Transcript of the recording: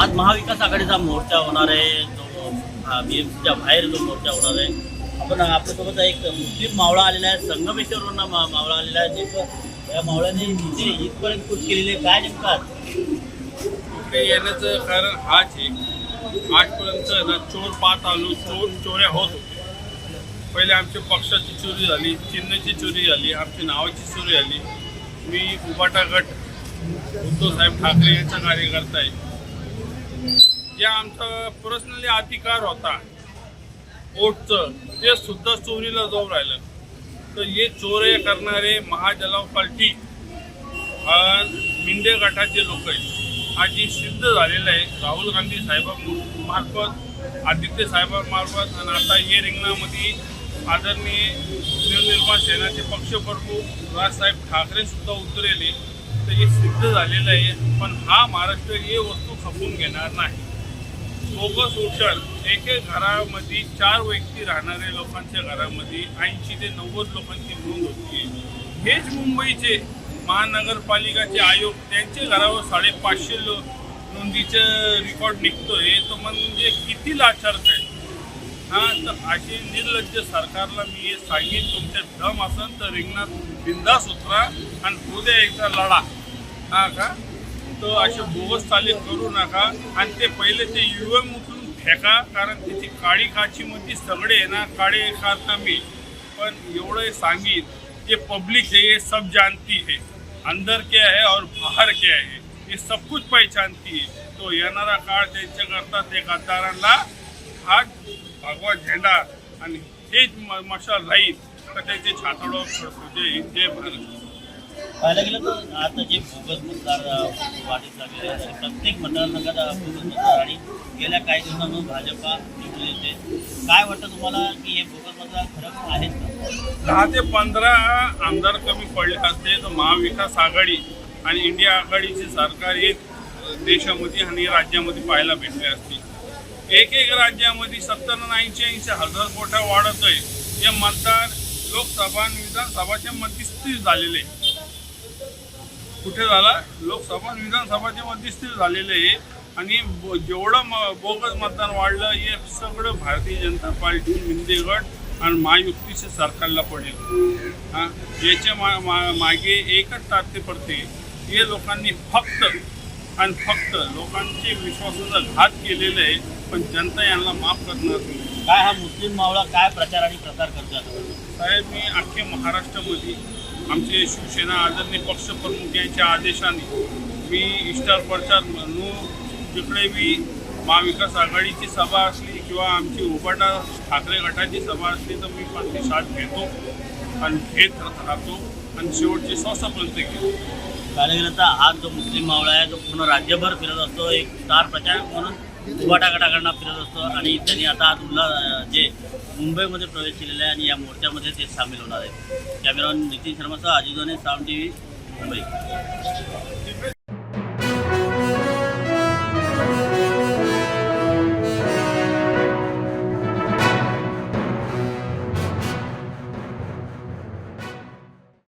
आज महाविकास आघाडीचा मोर्चा होणार आहे जो बीएमसीच्या बाहेर जो मोर्चा होणार आहे. आपण आपल्यासोबत एक मुस्लिम मावळा आलेला आहे संगमेश्वरवरून मा- मावळा आलेला आहे. जे या मावळ्याने इथे इथपर्यंत कूच केलेली काय नेमकात ते येण्याचं कारण हाच आहे. आजपर्यंत ना चोर पाहत आलो चोर चोऱ्या होत होते पहिले आमच्या पक्षाची चोरी झाली चिन्हाची चोरी झाली आमची नावाची चोरी झाली. मी उबाटा गट उद्धवसाहेब ठाकरे यांचा कार्यकर्ता आहे. जे आमचा पर्सनली अधिकार होता. वोटचं ते सुद्धा चोरीला जाऊ राहिलं. तर हे चोरे करणारे महाजलाव पार्टी मिंडे गटाचे लोक आहेत. आज जी सिद्ध झालेलं आहे राहुल गांधी साहेबांमार्फत आदित्य साहेबांमार्फत आणि आता हे रिंगणामध्ये आदरणीय नवनिर्माण सेनाचे पक्षप्रमुख राजसाहेब ठाकरेसुद्धा उतरेले. उतरलेले तर हे सिद्ध झालेलं आहे. पण हा महाराष्ट्र हे वस्तू खपून घेणार नाही. बोगस उचल एक एक घरामध्ये चार व्यक्ती राहणाऱ्या लोकांच्या घरामध्ये ऐंशी ते नव्वद लोकांची नोंद होती. हेच मुंबईचे महानगरपालिकाचे आयोग त्यांच्या घरावर साडेपाचशे लो नोंदीचं रेकॉर्ड निघतोय. तर म्हणजे किती लाचारच आहे. हा तर अशी निर्लज्ज सरकारला मी हे सांगेन तुमच्या दम असेल तर रिंगणात बिंदास उतरा आणि उद्या एकदा लढा. हा का? तर असे बोगस चाले करू नका आणि ते पहिले ते युएम उचलून फेका कारण त्याची काळी काचीमध्ये सगळे आहे ना काळे खाता मी. पण एवढं सांगीन जे पब्लिक है ये सब जानती है अंदर क्या है और बाहर क्या है ये सब कुछ पहचानती है तो येणारा काळ त्यांच्याकरता ते गद्दारांना हात भगवा झेंडा आणि हेच म- मशाल राहील. तर त्याचे छातडो जय जय भारत. पाहायला गेलं तर आता जे बोगस मतदार अ, वाढीत लागलेले आहेत प्रत्येक मतदारसंघात अ, बोगस मतदार आणि गेल्या काही दिवसांपासून भाजपा निवडून येते. काय वाटतं तुम्हाला की हे बोगस मतदार खरं आहेत का? दहा ते पंधरा आमदार कमी पडले असते तर महाविकास आघाडी आणि इंडिया आघाडीचे सरकार हे देशामध्ये आणि राज्यामध्ये पाहायला भेटले असते. एक एक राज्यामध्ये सत्तर ऐंशी ऐंशी हजार कोटा वाढत आहे हे मतदार लोकसभा आणि विधानसभाचे मध्यस्थी झालेले. आहे. कुठे झाला? लोकसभा विधानसभाचे मध्यस्थी झालेले आहे. आणि जेवढं म बोगस मतदान वाढलं हे सगळं भारतीय जनता पार्टी मिंदे गट आणि महायुतीच्या सरकारला पडेल. हां? याच्या मा, मा, मागे एकच तात्य पडते. हे लोकांनी फक्त आणि फक्त लोकांचे विश्वासाचा घात केलेला आहे पण जनता यांना माफ करणार नाही. काय हा मुस्लिम मावळा काय प्रचार आणि प्रसार करतो आता? साहेब मी अख्खे महाराष्ट्रामध्ये आमचे शिवसेना आदरणीय पक्षप्रमुख यांच्या आदेशाने मी स्टार प्रचार म्हणून जिकडे मी महाविकास आघाडीची सभा असली किंवा आमची उपाटा ठाकरे गटाची सभा असली तर मी प्रतिसाद घेतो आणि घेत राहतो आणि शेवटचे श्वासापर्यंत घेतो. कार्यकर्ता आज जो मुस्लिम मावळा आहे तो पूर्ण राज्यभर फिरत असतो एक स्टार प्रचारक म्हणून उभाटा फिरत असतो आणि त्यांनी आता आज उल्हा जे मुंबईमध्ये प्रवेश केलेला आहे आणि या मोर्चामध्ये ते सामील होणार आहे कॅमेरामॅन नितीन शर्मासह अजिजोने दोने साऊंड टी व्ही मुंबई.